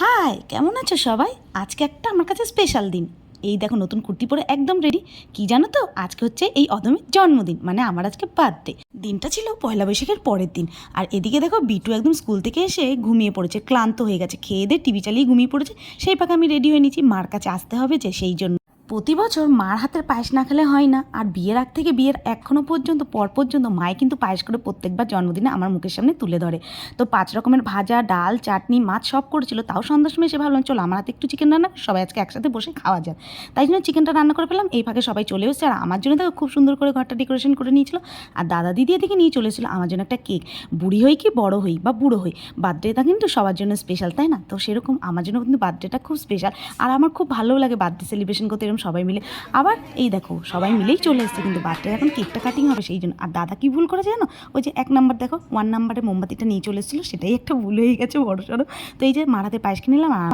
High, কেমন আছো সবাই? আজকে একটা আমার কাছে স্পেশাল দিন। এই দেখো, নতুন কুর্তি পরে একদম রেডি কি জানো তো? আজকে হচ্ছে এই অদমের জন্মদিন মানে আমার আজকে বার্থডে দিনটা ছিল পয়লা বৈশাখের পরের দিন। আর এদিকে দেখো, বিটু একদম স্কুল থেকে এসে ঘুমিয়ে পড়েছে, ক্লান্ত হয়ে গেছে। খেয়ে দিয়ে টিভি চালিয়ে ঘুমিয়ে পড়েছে। সেই পাকে আমি রেডি হয়ে নিয়েছি, মার কাছে আসতে হবে যে সেই জন্য। প্রতি বছর মার হাতের পায়েস না খেলে হয় না। আর বিয়ের আগ থেকে বিয়ের এখনও পর্যন্ত, পর পর্যন্ত মায়ে কিন্তু পায়েস করে প্রত্যেকবার জন্মদিনে আমার মুখের সামনে তুলে ধরে। তো পাঁচ রকমের ভাজা, ডাল, চাটনি, মাছ সব করেছিল। তাও সন্ধ্যার সময় এসে ভাবলাম, চলো আমার হাতে একটু চিকেন রান্না সবাই আজকে একসাথে বসে খাওয়া যায় তাই জন্য চিকেনটা রান্না করে ফেলাম এই ফাঁকে সবাই চলে এসেছে। আর আমার জন্য দেখো খুব সুন্দর করে ঘরটা ডেকোরেশন করে নিয়েছিল। আর দাদা দিদি এদিকে নিয়ে চলে এসেছিল। আমার জন্য একটা কেক বুড়ি হই কি বড় হই বা বুড়ো হই বার্থডেটা কিন্তু সবার জন্য স্পেশাল তাই না? তো সেরকম আমার জন্য কিন্তু বার্থডেটা খুব স্পেশাল আর আমার খুব ভালো লাগে বার্থডে সেলিব্রেশন করতে। এরকম সবাই মিলে। আবার এই দেখো, সবাই মিলেই চলে এসছে, কিন্তু বার্থডে এখন কেকটা কাটিং হবে, সেই জন্য। আর দাদা কি ভুল করেছে জানো? ওই যে এক নাম্বার দেখো ওয়ান নাম্বারে মোমবাতিটা নিয়ে চলে এসেছিল, সেটাই একটা ভুল হয়ে গেছে বড় সড়ো তো এই যে মারাতে পায়েস কিনে নিলাম, আর